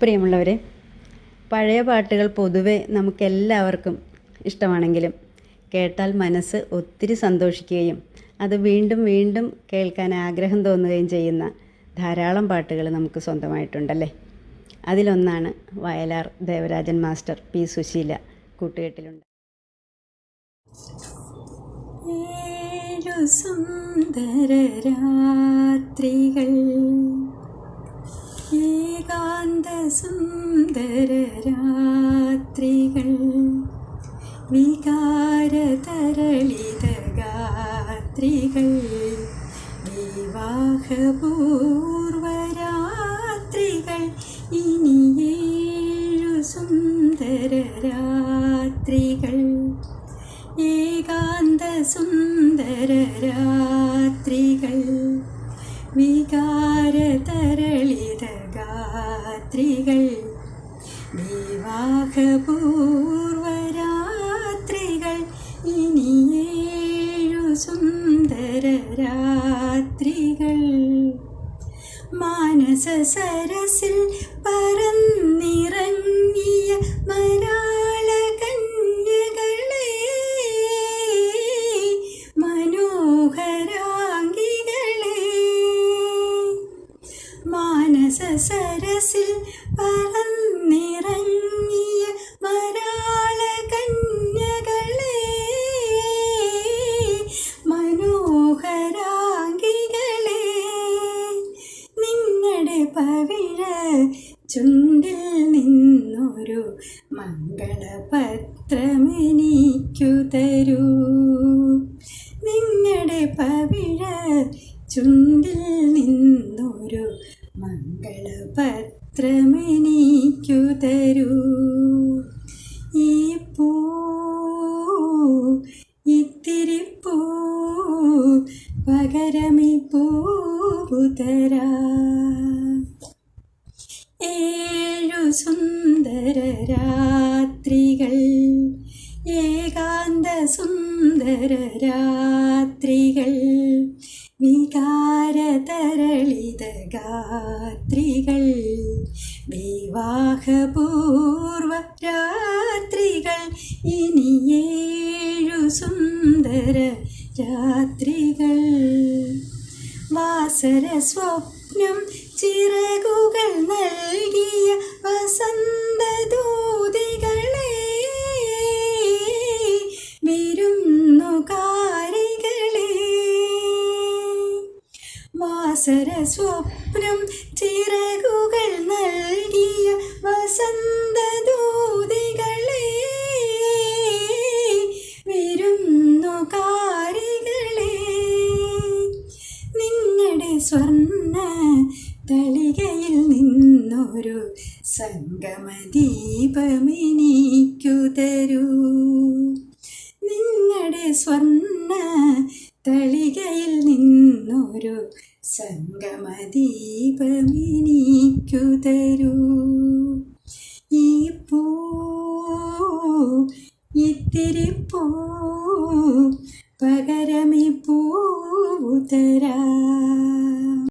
പ്രിയമുള്ളവരെ പഴയ പാട്ടുകൾ പൊതുവെ നമുക്കെല്ലാവർക്കും ഇഷ്ടമാണെങ്കിലും കേട്ടാൽ മനസ്സ് ഒത്തിരി സന്തോഷിക്കുകയും അത് വീണ്ടും വീണ്ടും കേൾക്കാൻ ആഗ്രഹം തോന്നുകയും ചെയ്യുന്ന ധാരാളം പാട്ടുകൾ നമുക്ക് സ്വന്തമായിട്ടുണ്ടല്ലേ? അതിലൊന്നാണ് വയലാർ ദേവരാജൻ മാസ്റ്റർ പി സുശീല കൂട്ടുകെട്ടിലുണ്ട്. സുന്ദര രാത്രികൾ ഏകാന്ത സുന്ദര രാത്രികൾ വികാര തരളിത ഗാത്രികൾ വിവാഹപൂർവരാത്രികൾ ഇനി ഏഴു സുന്ദര രാത്രികൾ ഗാത്രികൾ വിവാഹപൂർവരാത്രികൾ. രാത്രികൾ ഇനിയേഴു സുന്ദര രാത്രികൾ. മാനസ സരസിൽ പറന്നിറങ്ങിയ സരസിൽ പറന്നിറങ്ങിയ മരാള കന്യകളെ മനോഹരാംഗികളെ നിങ്ങളുടെ പവിഴ ചുണ്ടിൽ നിന്നൊരു മംഗളപത്രമെനിക്കു തരൂ. നിങ്ങളുടെ പവിഴ ചുണ്ടിൽ നിന്നൊരു മംഗളപത്രമെനിക്കു തരൂ ഈ പൂ ഇത്തിരി പൂ പകരമി പൂവു തരാം ഏഴു സുന്ദര രാത്രികൾ ഏകാന്ത സുന്ദര രാത്രികൾ വികാര തരളിത ഗാത്രികൾ വിവാഹപൂർവ രാത്രികൾ ഇനി ഏഴു സുന്ദര രാത്രികൾ. വാസര സ്വപ്നം ചിറകുകൾ നൽകിയ വസന്തദൂതികളെ വാസര സ്വപ്നം ചിറകുകൾ നൽകിയ വസന്തദൂതികളെ വിരുന്നുകാരികളെ നിങ്ങളുടെ സ്വർണ തളികയിൽ നിന്നൊരു സംഗമദീപമെനിക്കു തരൂ. നിങ്ങളുടെ സ്വർണ തളികയിൽ നിന്നൊരു സംഗമദീപമെനിക്കു തരൂ ഇപ്പോ ഇത്തിരി പോ പകരമി പൂതരാ